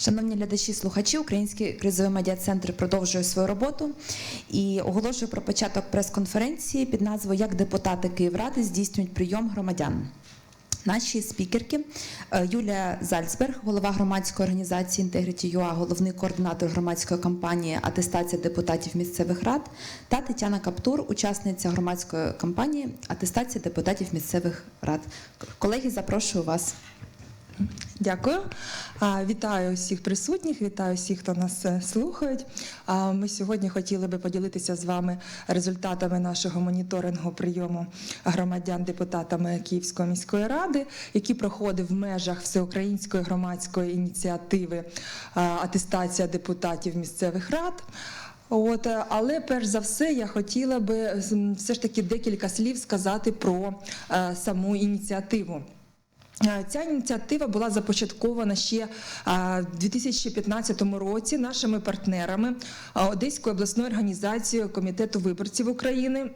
Шановні глядачі, слухачі, Український кризовий медіа-центр продовжує свою роботу і оголошує про початок прес-конференції під назвою Як депутати Київради здійснюють прийом громадян. Наші спікерки е, Юлія Зальцберг, голова громадської організації Integrity UA, головний координатор громадської кампанії Атестація депутатів місцевих рад, та Тетяна Каптур, учасниця громадської кампанії Атестація депутатів місцевих рад. Колеги, запрошую вас. Дякую. Вітаю всіх присутніх, вітаю всіх, хто нас е, слухають. Ми сьогодні хотіли би поділитися з вами результатами нашого моніторингу прийому громадян депутатами Київської міської ради, який проходив в межах всеукраїнської громадської ініціативи Атестація депутатів місцевих рад. От, е, але перш за все, я хотіла би все ж таки декілька слів сказати про е, саму ініціативу. Ця ініціатива була започаткована ще в 2015 році нашими партнерами Одеської обласної організації Комітету виборців України.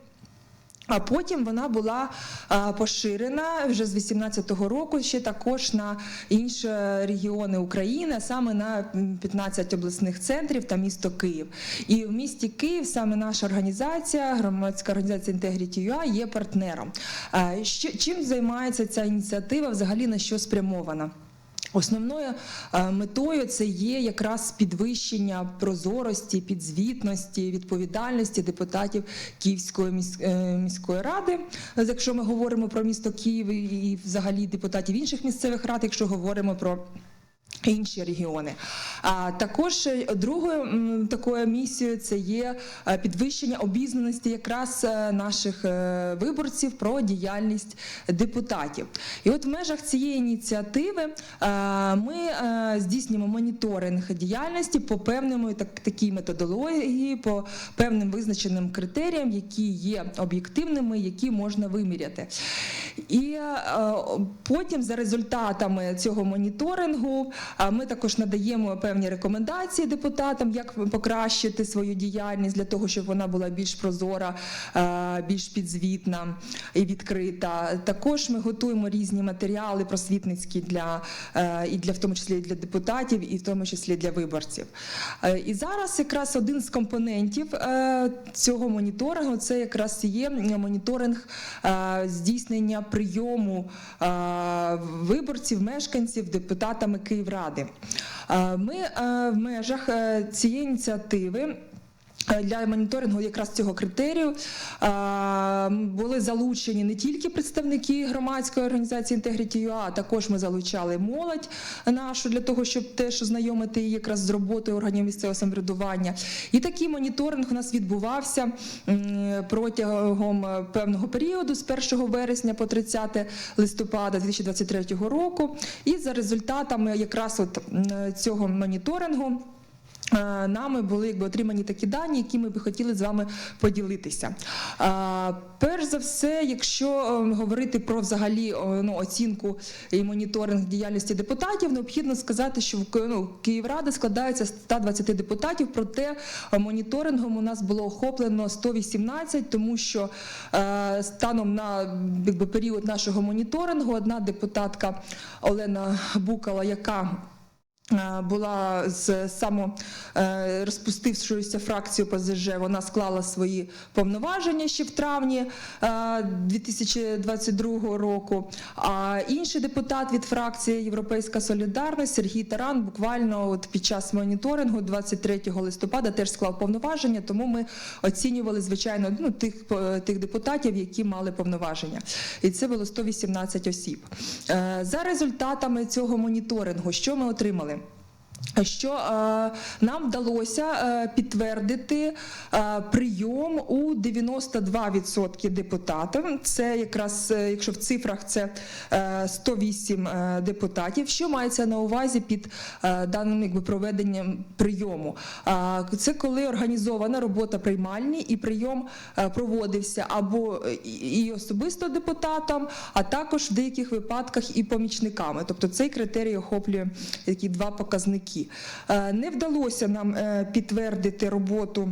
А потім вона була а, поширена вже з 2018 року ще також на інші регіони України, саме на м, 15 обласних центрів та місто Київ. І в місті Київ саме наша організація, громадська організація Integrity UA є партнером. Що, чим займається ця ініціатива? Взагалі на що спрямована? Основною е, метою це є якраз підвищення прозорості, підзвітності, відповідальності депутатів Київської е, міської ради, якщо ми говоримо про місто Київ і взагалі депутатів інших місцевих рад, якщо говоримо про Інші регіони. А також е, другою такою місією це є е, підвищення обізнаності якраз е, наших виборців про діяльність депутатів. І от в межах цієї ініціативи ми здійснюємо моніторинг діяльності по певному так, такій методології, по певним визначеним критеріям, які є об'єктивними, які можна виміряти. І потім за результатами цього моніторингу ми також надаємо певні рекомендації депутатам, як покращити свою діяльність для того, щоб вона була більш прозора, е, більш підзвітна і відкрита. Також ми готуємо різні матеріали просвітницькі для е, і для в тому числі для депутатів, і в тому числі для виборців. Е, І зараз якраз один з компонентів цього моніторингу це якраз є моніторинг здійснення прийому виборців, мешканців депутатами Київради. Е, Ми е, в межах е, цієї ініціативи. Е, Для моніторингу якраз цього критерію е, були залучені не тільки представники громадської організації Integrity UA, а також ми залучали молодь нашу для того, щоб теж ознайомити її якраз з роботою органів місцевого самоврядування. І такий моніторинг у нас відбувався протягом е, певного періоду з 1 вересня по 30 листопада 2023 року. І за результатами якраз от цього моніторингу. Е, Нами були якби отримані такі дані, які ми би хотіли з вами поділитися. Е, Перш за все, якщо е, говорити про взагалі ну, оцінку і моніторинг діяльності депутатів, необхідно сказати, що в ну, Київрада складається з 120 депутатів, проте моніторингом у нас було охоплено 118, тому що станом на якби, період нашого моніторингу одна депутатка Олена Букала, яка була з само е, розпустившоюся фракцію ПЗЖ, вона склала свої повноваження ще в травні е, 2022 року. А інший депутат від фракції Європейська Солідарність Сергій Таран буквально от під час моніторингу 23 листопада теж склав повноваження, тому ми оцінювали звичайно ну, тих, е, тих депутатів, які мали повноваження. І це було 118 осіб. Е, За результатами цього моніторингу, що ми отримали? Що е, нам вдалося е, підтвердити е, прийом у 92% депутатів. Це якраз, якщо в цифрах це е, 108 е, депутатів. Що мається на увазі під даним якби, проведенням прийому? Це коли організована робота приймальні і прийом проводився або і- особисто депутатам, а також в деяких випадках і помічниками. Тобто цей критерій охоплює такі два показники. Такі. Е, Не вдалося нам е, підтвердити роботу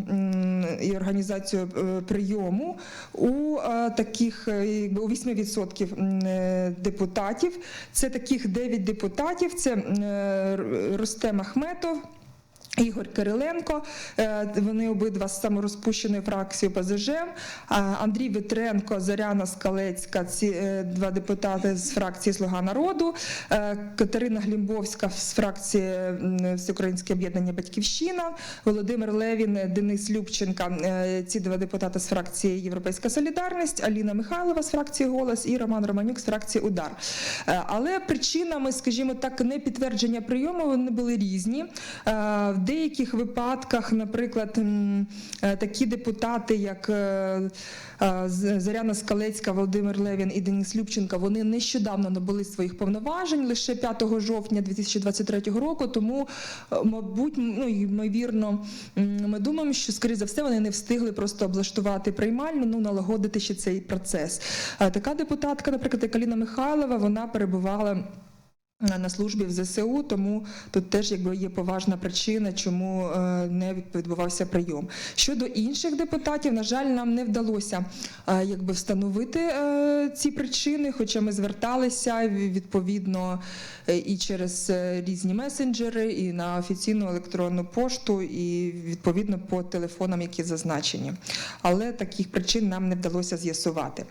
і організацію е, прийому у таких у 8% е, депутатів. Це таких 9 депутатів. Це м, Рустем Ахметов. Ігор Кириленко, е, вони обидва з саморозпущеної фракції ПЗЖ, Андрій Витренко, Зоряна Скалецька, ці е, два депутати з фракції Слуга народу, е, Катерина Глімбовська з фракції Всеукраїнське об'єднання Батьківщина, Володимир Левін, Денис Любченка, е, ці два депутати з фракції Європейська Солідарність, Аліна Михайлова з фракції Голос і Роман Романюк з фракції Удар. Е, Але причинами, скажімо так, непідтвердження прийому вони були різні. Деяких випадках, наприклад, е, такі депутати, як е, е, З- Зоряна Скалецька, Володимир Левін і Денис Любченко, вони нещодавно набули своїх повноважень лише 5 жовтня 2023 року. Тому, мабуть, ну ймовірно, ми думаємо, що скоріше за все вони не встигли просто облаштувати приймальну, ну налагодити ще цей процес. Така депутатка, наприклад, як Аліна Михайлова, вона перебувала на службі в ЗСУ, тому тут теж якби є поважна причина, чому е, не відбувався прийом. Щодо інших депутатів, на жаль, нам не вдалося е, якби встановити е, ці причини, хоча ми зверталися відповідно е, і через е, різні месенджери, і на офіційну електронну пошту, і відповідно по телефонам, які зазначені. Але таких причин нам не вдалося з'ясувати.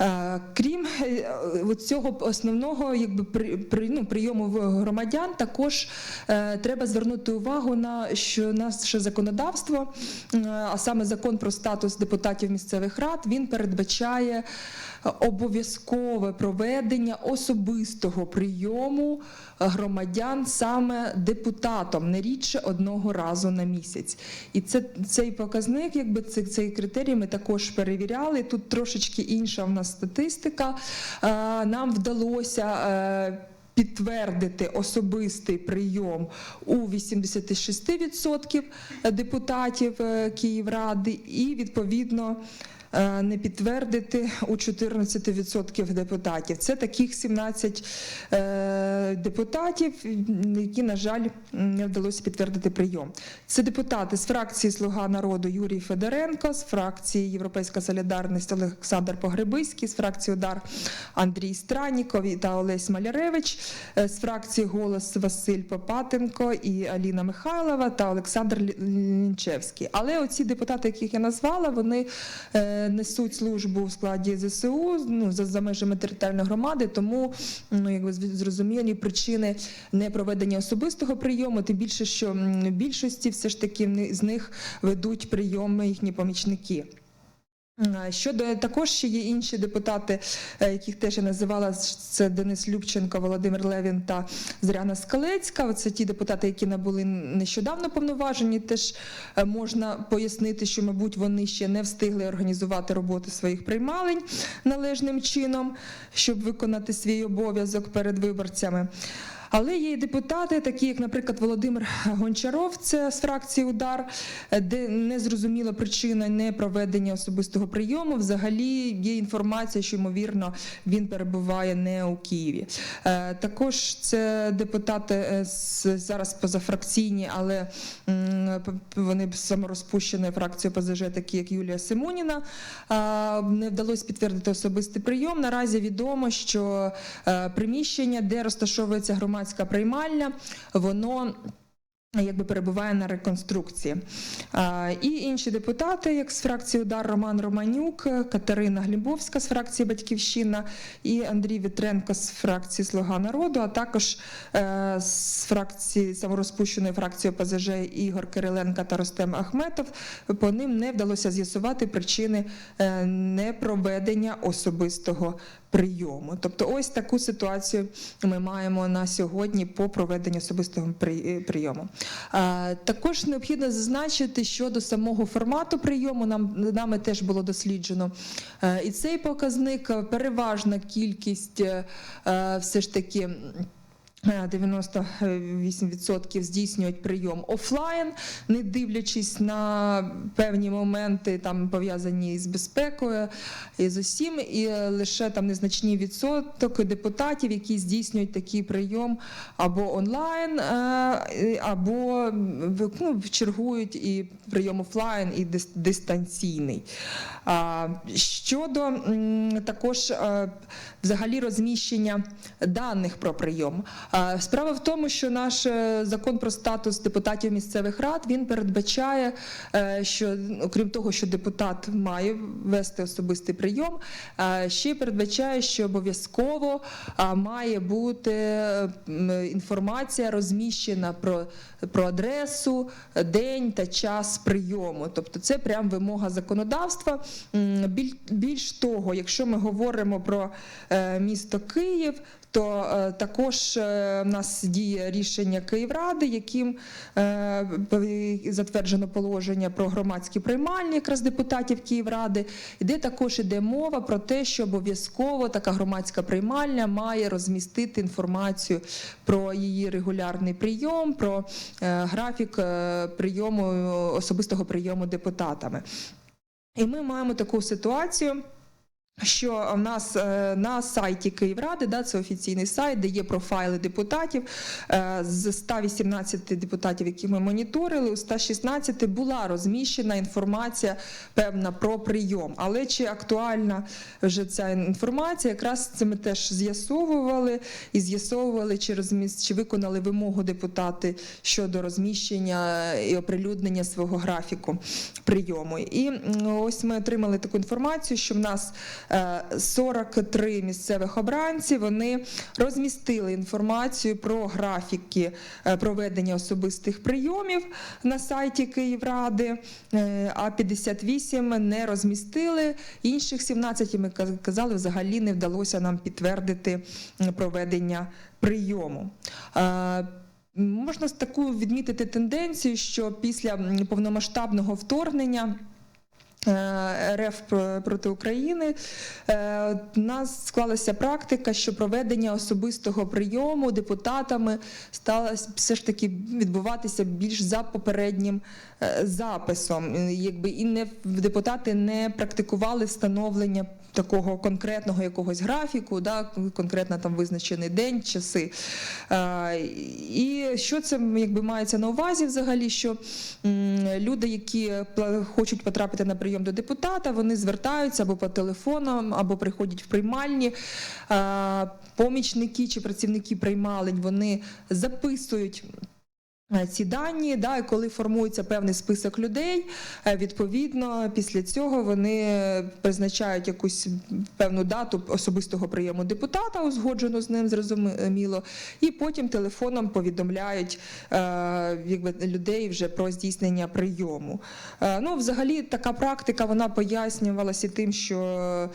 Е, Крім е, цього основного якби, при, ну, прийому громадян, також е, треба звернути увагу на що наше законодавство, е, а саме закон про статус депутатів місцевих рад, він передбачає обов'язкове проведення особистого прийому громадян саме депутатом не рідше одного разу на місяць. І це цей показник, якби цей, цей критерій ми також перевіряли. Тут трошечки інша в нас статистика. Е, Нам вдалося. Підтвердити особистий прийом у 86% депутатів е, Київради, і відповідно не підтвердити у 14% депутатів. Це таких 17 е, депутатів, які, на жаль, не вдалося підтвердити прийом. Це депутати з фракції Слуга народу Юрій Федоренко, з фракції Європейська Солідарність Олександр Погребиський, з фракції Удар Андрій Страніков та Олесь Маляревич, е, з фракції Голос Василь Попатенко і Аліна Михайлова та Олександр Лінчевський. Але оці депутати, яких я назвала, вони е, несуть службу в складі ЗСУ ну, за, за межами територіальної громади, тому ну, якби зрозумілі причини не проведення особистого прийому, тим більше, що більшості все ж таки з них ведуть прийоми їхні помічники. Е, Щодо також ще є інші депутати, е, яких теж я називала, це Денис Любченко, Володимир Левін та Зоряна Скалецька. Це ті депутати, які набули нещодавно повноважені. Теж е, можна пояснити, що, мабуть, вони ще не встигли організувати роботу своїх приймалень належним чином, щоб виконати свій обов'язок перед виборцями. Але є і депутати, такі як, наприклад, Володимир Гончаров, це з фракції Удар, е, де незрозуміла причина непроведення особистого прийому. Взагалі є інформація, що ймовірно він перебуває не у Києві. Е, Також це депутати е, зараз позафракційні, але вони саморозпущені фракцією ПЗЖ, такі як Юлія Симоніна. Не вдалося підтвердити особистий прийом. Наразі відомо, що е, приміщення, де розташовується громадська приймальня, воно якби перебуває на реконструкції. А, І інші депутати, як з фракції Удар Роман Романюк, Катерина Глібовська з фракції Батьківщина і Андрій Вітренко з фракції Слуга народу, а також е, з фракції саморозпущеної фракції ОПЗЖ Ігор Кириленко та Ростем Ахметов. По ним не вдалося з'ясувати причини е, непроведення особистого прийому. Тобто, ось таку ситуацію ми маємо на сьогодні по проведенню особистого е, прийому. Також необхідно зазначити щодо самого формату прийому. Нам нами теж було досліджено і цей показник. е, Переважна кількість е, все ж таки. М, Е, 98% здійснюють прийом офлайн, не дивлячись на певні моменти, там пов'язані з безпекою і з усім, і е, лише там незначний відсоток депутатів, які здійснюють такий прийом або онлайн, е, або ну, чергують і прийом офлайн, і дистанційний. Щодо також взагалі розміщення даних про прийом. Справа в тому, що наш е, закон про статус депутатів місцевих рад він передбачає, е, що окрім того, що депутат має вести особистий прийом, е, ще передбачає, що обов'язково має бути інформація розміщена про, про адресу, день та час прийому. Тобто це прям вимога законодавства. Біль- Більш того, якщо ми говоримо про е, місто Київ, то е, також е, в нас діє рішення Київради, яким е, затверджено положення про громадські приймальні якраз депутатів Київради, де також іде мова про те, що обов'язково така громадська приймальня має розмістити інформацію про її регулярний прийом, про е, графік е, прийому особистого прийому депутатами. І ми маємо таку ситуацію. Що в нас е, на сайті Київради, да, це офіційний сайт, де є профайли депутатів. е, З 118 депутатів, які ми моніторили, у 116 була розміщена інформація певна про прийом. Але чи актуальна вже ця інформація? Якраз це ми теж з'ясовували і з'ясовували, чи розміс... чи виконали вимогу депутати щодо розміщення і оприлюднення свого графіку прийому. І ось ми отримали таку інформацію, що в нас 43 місцевих обранці вони розмістили інформацію про графіки е, проведення особистих прийомів на сайті Київради, е, а 58 не розмістили. Інших 17, ми казали, взагалі не вдалося нам підтвердити проведення прийому. Е, Можна з таку відмітити тенденцію, що після повномасштабного вторгнення. Е, РФ про- проти України е, у нас склалася практика, що проведення особистого прийому депутатами стало все ж таки відбуватися більш за попереднім е, записом. Якби і не депутати не практикували встановлення такого конкретного якогось графіку, да, конкретно там визначений день, часи. Е, І що це якби мається на увазі взагалі? Що м, люди, які хочуть потрапити на прийом до депутата, вони звертаються або по телефону, або приходять в приймальні. Е, Помічники чи працівники приймалень вони записують. Е, Ці дані, да, і коли формується певний список людей, е, відповідно, після цього вони призначають якусь певну дату особистого прийому депутата, узгоджену з ним, зрозуміло, і потім телефоном повідомляють е, якби, людей вже про здійснення прийому. Ну, взагалі, така практика вона пояснювалася тим, що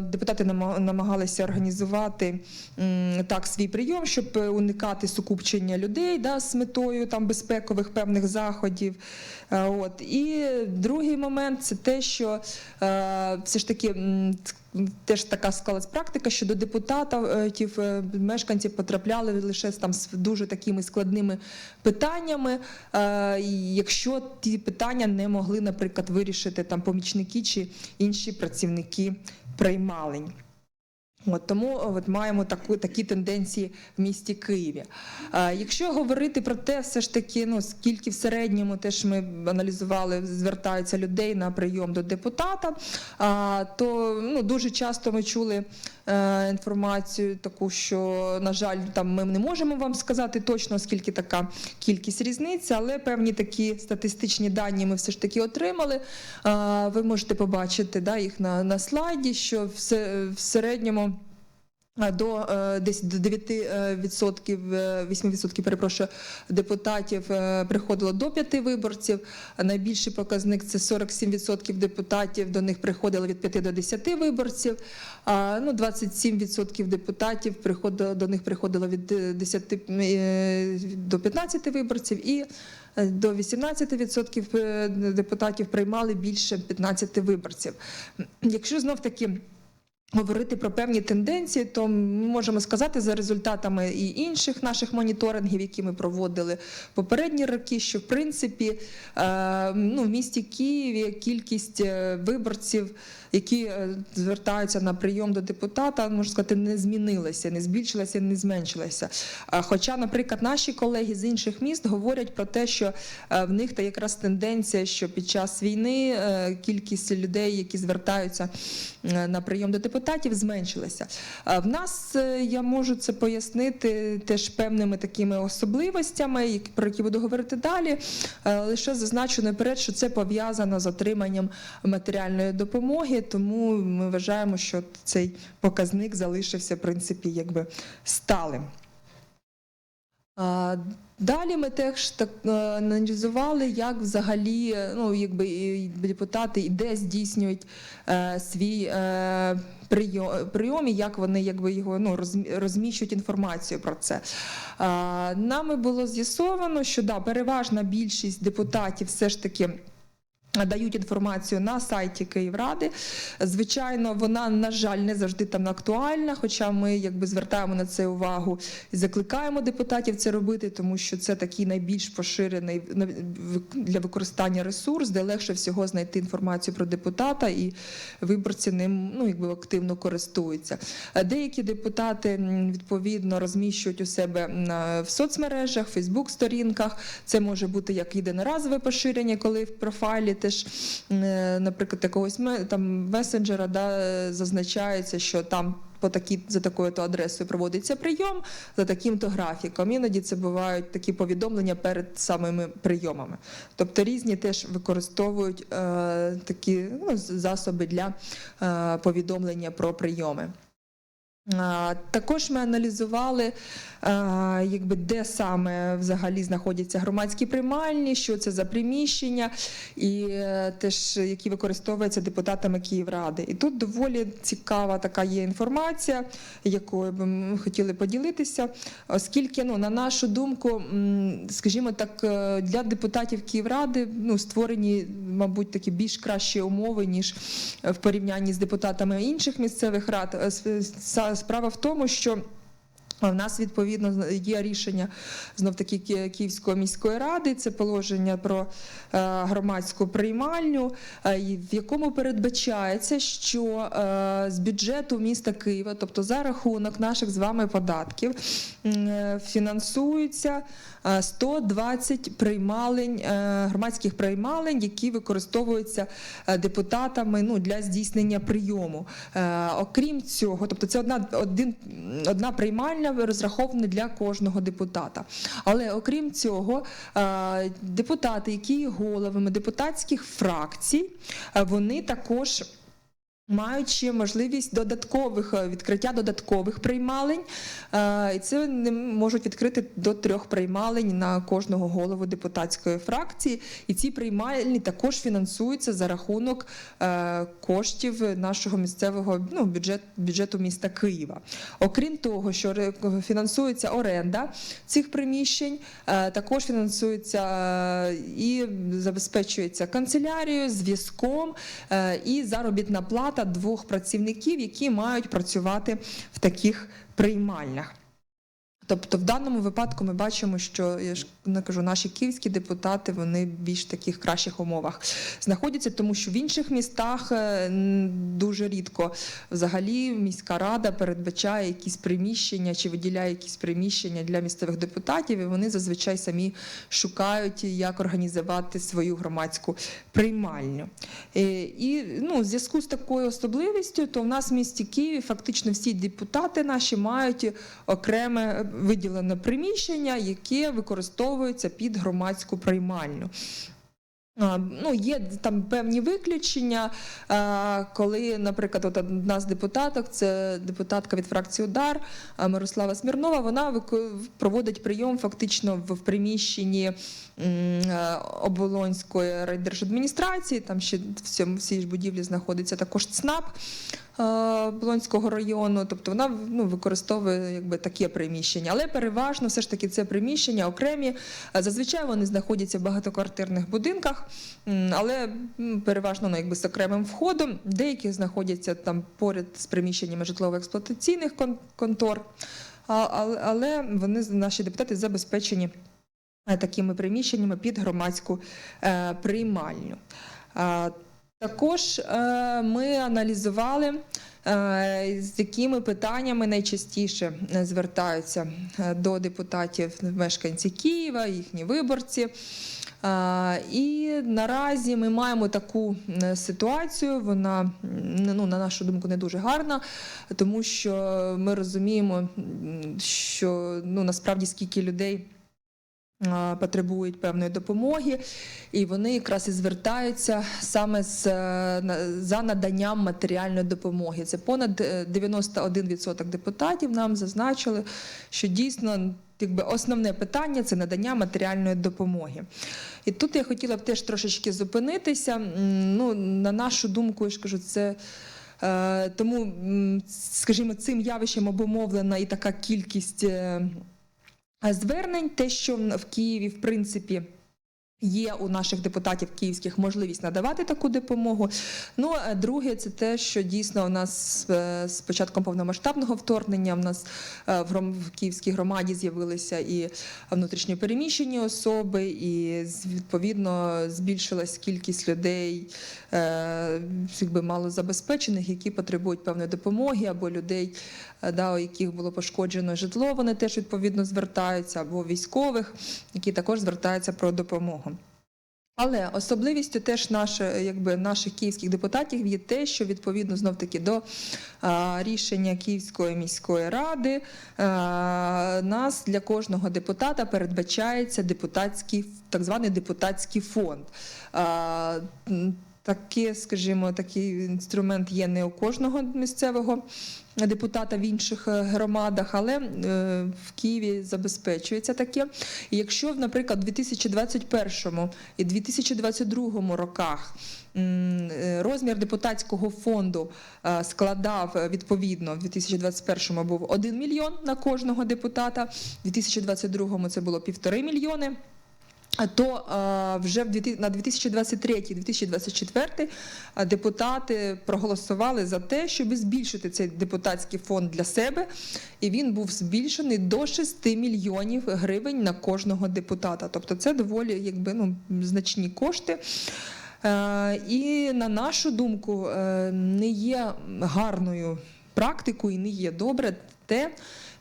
депутати намагалися організувати так свій прийом, щоб уникати сукупчення людей да, метою там безпекових певних заходів. Е, От і другий момент це те, що е, все ж таки. Теж така склалась практика, що до депутатів е, мешканців потрапляли лише там з дуже такими складними питаннями, якщо ті питання не могли, наприклад, вирішити там помічники чи інші працівники приймалень. От, тому от, маємо таку, такі тенденції в місті Києві. А, якщо говорити про те, все ж таки, ну, скільки в середньому теж ми аналізували, звертаються людей на прийом до депутата, а, то ну, дуже часто ми чули е, інформацію таку, що, на жаль, там ми не можемо вам сказати точно, скільки така кількість різниці, але певні такі статистичні дані ми все ж таки отримали. А, ви можете побачити да, їх на, на слайді, що в, в середньому. А, До е, десь до 9%, е, 8% перепрошую, депутатів е, приходило до 5 виборців. Найбільший показник це 47% депутатів. До них приходило від 5 до 10 виборців. А ну 27% депутатів приходило до них приходило від е, 10 е, до 15 виборців. І е, до 18% е, депутатів приймали більше 15 виборців. Якщо знов таки Говорити про певні тенденції, то ми можемо сказати за результатами і інших наших моніторингів, які ми проводили попередні роки, що в принципі е, ну, в місті Києві кількість е, виборців, які е, звертаються на прийом до депутата, можна сказати, не змінилася, не збільшилася, не зменшилася. Хоча, наприклад, наші колеги з інших міст говорять про те, що е, в них та якраз тенденція, що під час війни е, кількість людей, які звертаються на прийом до депутатів, зменшилася. В нас я можу це пояснити теж певними такими особливостями, про які буду говорити далі. Лише зазначу наперед, що це пов'язано з отриманням матеріальної допомоги, тому ми вважаємо, що цей показник залишився в принципі якби сталим. Далі ми теж так е, аналізували, як взагалі е, ну, якби, депутати і де здійснюють е, свій е, прийом, прийом і як вони якби, його ну, розміщують інформацію про це. А, нами було з'ясовано, що да, переважна більшість депутатів все ж таки. Дають інформацію на сайті Київради. Звичайно, вона, на жаль, не завжди там актуальна, хоча ми якби звертаємо на це увагу і закликаємо депутатів це робити, тому що це такий найбільш поширений для використання ресурс, де легше всього знайти інформацію про депутата, і виборці ним ну, якби активно користуються. Деякі депутати відповідно розміщують у себе в соцмережах, Фейсбук-сторінках. Це може бути як єдиноразове поширення, коли в профайлі теж, е, наприклад, якогось там месенджера да, зазначається, що там. По такій за такою то адресою проводиться прийом за таким-то графіком. Іноді це бувають такі повідомлення перед самими прийомами. Тобто різні теж використовують е, такі ну, засоби для е, повідомлення про прийоми. Також ми аналізували, якби, де саме взагалі знаходяться громадські приймальні, що це за приміщення, і е, теж які використовуються депутатами Київради. І тут доволі цікава така є інформація, якою би ми хотіли поділитися, оскільки, ну, на нашу думку, скажімо так, е, для депутатів Київради ну, створені, мабуть, такі більш кращі умови, ніж е, в порівнянні з депутатами інших місцевих рад. Справа в тому, що в нас відповідно є рішення знов таки Київської міської ради. Це положення про е, громадську приймальню, е, в якому передбачається, що е, з бюджету міста Києва, тобто за рахунок наших з вами податків, фінансується е, 120 приймалень громадських приймалень, які використовуються депутатами ну, для здійснення прийому. Окрім цього, тобто це одна, один, одна приймальня розрахована для кожного депутата. Але окрім цього, е, депутати, які є головами депутатських фракцій, е, вони також. Ще можливість додаткових е, відкриття додаткових приймалень, Е, і це вони можуть відкрити до трьох приймалень на кожного голову депутатської фракції. І ці приймальні також фінансуються за рахунок е, коштів нашого місцевого ну, бюджет, бюджету міста Києва. Окрім того, що фінансується оренда цих приміщень, також фінансується і забезпечується канцелярією, зв'язком і заробітна плата двох працівників, які мають працювати в таких приймальнях. Тобто в даному випадку ми бачимо, що я ж не кажу, наші київські депутати вони більш таких кращих умовах знаходяться, тому що в інших містах е, дуже рідко взагалі міська рада передбачає якісь приміщення чи виділяє якісь приміщення для місцевих депутатів, і вони зазвичай самі шукають, як організувати свою громадську приймальню. Е, І ну, в зв'язку з такою особливістю, то в нас в місті Києві фактично всі депутати наші мають окреме виділене приміщення, яке використовується під громадську приймальню. Ну, є там певні виключення, коли, наприклад, от одна з депутаток, це депутатка від фракції Удар Мирослава Смірнова, вона проводить прийом фактично в, приміщенні Оболонської райдержадміністрації, там ще в цьому в цій ж будівлі знаходиться також ЦНАП. Е, Болонського району, тобто вона ну, використовує якби таке приміщення, але переважно все ж таки це приміщення окремі. Е, Зазвичай вони знаходяться в багатоквартирних будинках, але переважно ну, якби з окремим входом. Деякі знаходяться там поряд з приміщеннями житлово-експлуатаційних кон- контор. Але- вони наші депутати забезпечені е, такими приміщеннями під громадську приймальню. Також е, ми аналізували, е, з якими питаннями найчастіше е, звертаються до депутатів мешканці Києва, їхні виборці. І наразі ми маємо таку ситуацію. Вона ну, на нашу думку не дуже гарна, тому що ми розуміємо, що ну насправді скільки людей. А, Потребують певної допомоги, і вони якраз і звертаються саме з, е, за наданням матеріальної допомоги. Це понад е, 91% депутатів нам зазначили, що дійсно якби, основне питання це надання матеріальної допомоги. І тут я хотіла б теж трошечки зупинитися. Ну, на нашу думку, я ж кажу, це. е, Тому, скажімо, цим явищем обумовлена і така кількість е, звернень, те, що в Києві, в принципі, Є у наших депутатів київських можливість надавати таку допомогу. Ну, а друге, це те, що дійсно у нас е, з початком повномасштабного вторгнення в нас е, в, Київській громаді з'явилися і внутрішньо переміщені особи, і відповідно збільшилась кількість людей, е, якби малозабезпечених, які потребують певної допомоги, або людей, да, у яких було пошкоджено житло, вони теж відповідно звертаються, або військових, які також звертаються про допомогу. Але особливістю теж наше, якби, наших київських депутатів є те, що відповідно знов таки до а, рішення Київської міської ради а, нас для кожного депутата передбачається депутатський так званий депутатський фонд. А, м, Таке, скажімо, такий інструмент є не у кожного місцевого депутата в інших е, громадах, але е, в Києві забезпечується таке. І якщо, наприклад, у 2021 і 2022 роках е, розмір депутатського фонду складав відповідно в 2021 був 1 мільйон на кожного депутата, в 2022 це було півтори мільйони. То е, вже на 2023-2024 е, депутати проголосували за те, щоб збільшити цей депутатський фонд для себе, і він був збільшений до 6 мільйонів гривень на кожного депутата. Тобто це доволі якби, ну, значні кошти. Е, І на нашу думку, не є гарною практикою і не є добре те,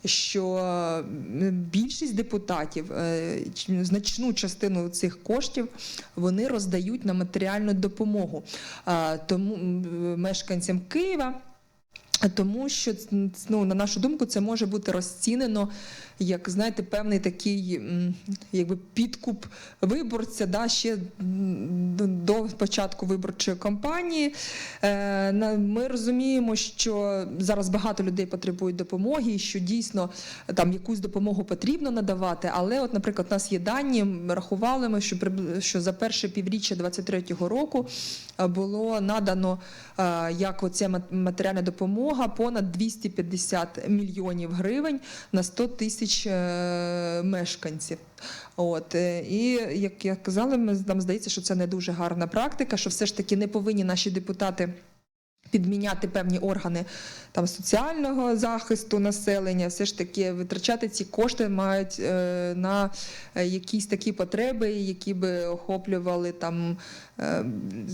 що е, більшість депутатів е, значну частину цих коштів вони роздають на матеріальну допомогу тому мешканцям Києва. Тому що ну, на нашу думку, це може бути розцінено як знаєте, певний такий якби підкуп виборця да, ще до- початку виборчої кампанії. Е, Ми розуміємо, що зараз багато людей потребують допомоги, і що дійсно там якусь допомогу потрібно надавати. Але, от, наприклад, у нас є дані, ми рахували ми, що що за перше півріччя 2023 року е, було надано е, як оця мат- матеріальна допомога понад 250 мільйонів гривень на 100 тисяч е, мешканців. От е, і як я казала, ми нам здається, що це не дуже гарна практика, що все ж таки не повинні наші депутати. Підміняти певні органи там соціального захисту населення, все ж таки витрачати ці кошти мають е, на е, якісь такі потреби, які би охоплювали там е,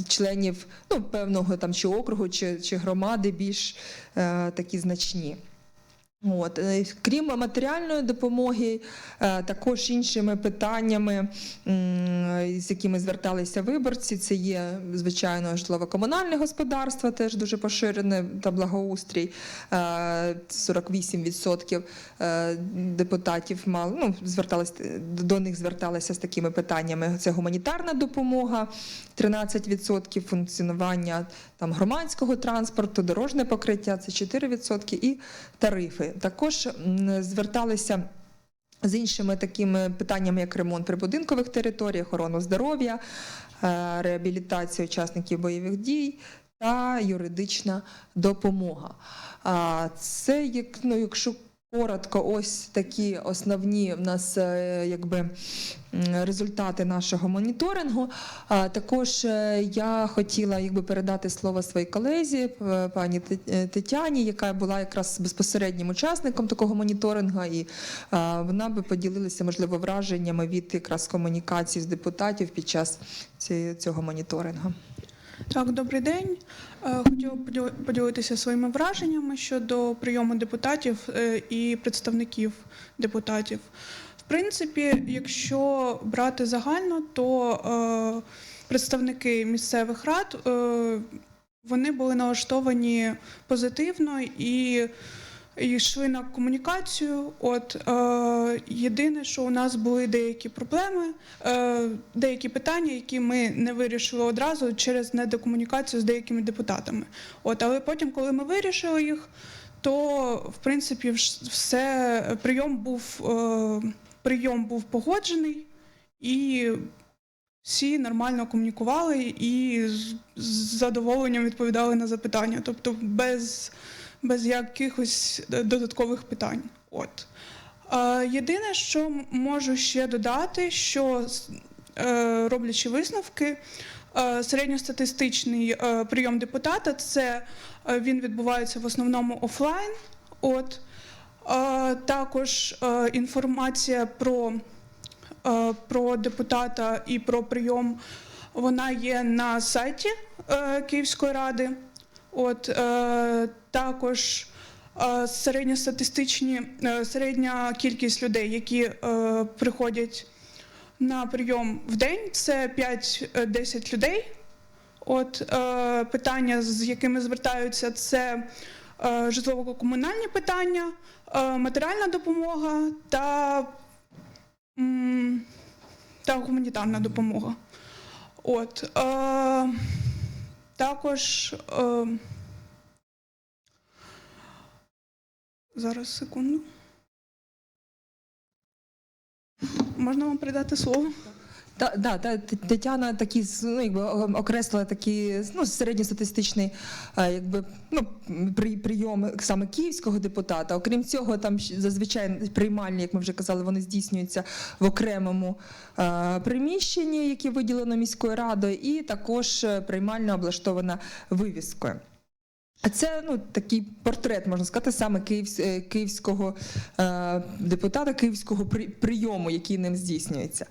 членів ну, певного там чи округу, чи, чи громади більш е, такі значні. От. е, Крім матеріальної допомоги, е, також іншими питаннями, з якими зверталися виборці, це є, звичайно, житлово-комунальне господарство, теж дуже поширене та благоустрій. Е, 48% е, депутатів мали, ну, звертались, до них зверталися з такими питаннями. Це гуманітарна допомога, 13% функціонування там, громадського транспорту, дорожне покриття це 4% і тарифи. Також зверталися. З іншими такими питаннями, як ремонт прибудинкових територій, охорона здоров'я, е, реабілітація учасників бойових дій, та юридична допомога. Це як ну, якщо коротко, ось такі основні в нас е, якби результати нашого моніторингу. А також е, я хотіла якби передати слово своїй колезі, пані е, Тетяні, яка була якраз безпосереднім учасником такого моніторингу, і вона би поділилася можливо враженнями від якраз комунікації з депутатів під час цього моніторингу. Так, добрий день. Е, Хотіла б поділитися своїми враженнями щодо прийому депутатів е, і представників депутатів. В принципі, якщо брати загально, то е, представники місцевих рад вони були налаштовані позитивно і йшли на комунікацію. От е, єдине, що у нас були деякі проблеми, е, деякі питання, які ми не вирішили одразу через недокомунікацію з деякими депутатами. От, але потім, коли ми вирішили їх, то в принципі все прийом був е, прийом був погоджений і. Всі нормально комунікували і з задоволенням відповідали на запитання, тобто без без якихось додаткових питань. От. Е, єдине, що можу ще додати, що е, роблячи висновки, е, середньостатистичний е, прийом депутата це е, він відбувається в основному офлайн. От. Е, також е, інформація про, е, про депутата і про прийом вона є на сайті е, Київської ради. От е, також е, середньостатистичні е, середня кількість людей, які е, приходять на прийом в день, це 5-10 людей. От е, питання, з якими звертаються, це е, житлово-комунальні питання, е, матеріальна допомога та, м, та гуманітарна допомога. От, е, також. Е, зараз секунду. Можна вам передати слово? Та, да, та, Тетяна такі ну, якби, окреслила такі ну, середньостатистичний е, якби, ну, при, прийом саме київського депутата. Окрім цього, там зазвичай приймальні, як ми вже казали, вони здійснюються в окремому е, приміщенні, яке виділено міською радою, і також е, приймальна облаштована вивіскою. А це ну такий портрет, можна сказати, саме київсь, е, київського е, депутата, київського при, прийому, який ним здійснюється.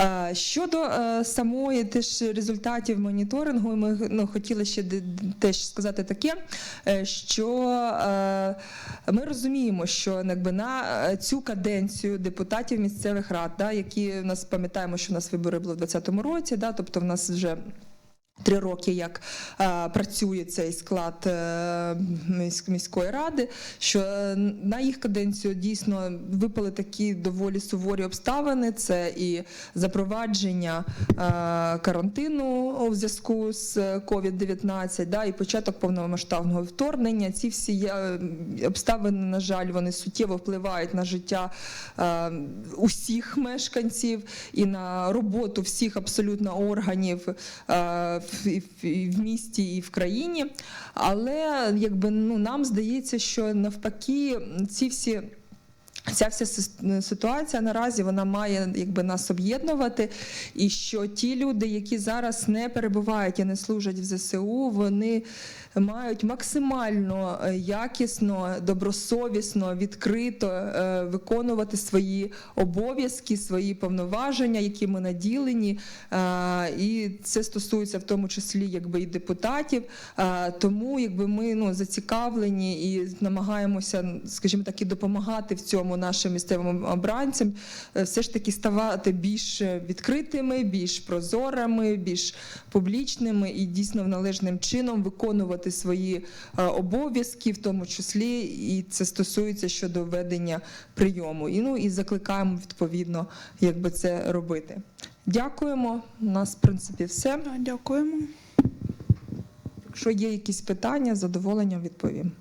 Е, щодо е, самої теж результатів моніторингу, ми ну, хотіли ще теж сказати таке, е, що е, ми розуміємо, що якби, на е, цю каденцію депутатів місцевих рад, да, які в нас пам'ятаємо, що у нас вибори були в 2020 році, да, тобто в нас вже. Три роки, як е, працює цей склад е, міської ради, що е, на їх каденцію дійсно випали такі доволі суворі обставини. Це і запровадження карантину у зв'язку з COVID-19, да, і початок повномасштабного вторгнення. Ці всі обставини, на жаль, вони суттєво впливають на життя усіх мешканців і на роботу всіх абсолютно органів в, і в- і в місті і в країні. Але якби ну нам здається, що навпаки ці всі. Ця вся ситуація наразі вона має якби нас об'єднувати, і що ті люди, які зараз не перебувають і не служать в ЗСУ, вони мають максимально е, якісно, добросовісно, відкрито е, виконувати свої обов'язки, свої повноваження, якими наділені. Е, І це стосується в тому числі якби і депутатів. Тому якби ми ну зацікавлені і намагаємося, скажімо так, і допомагати в цьому нашим місцевим обранцям, все ж таки ставати більш відкритими, більш прозорими, більш публічними і дійсно належним чином виконувати свої е, обов'язки, в тому числі, і це стосується щодо ведення прийому. І ну і закликаємо відповідно, якби це робити. Дякуємо. У нас в принципі все. Дякуємо. Якщо є якісь питання, задоволенням відповім.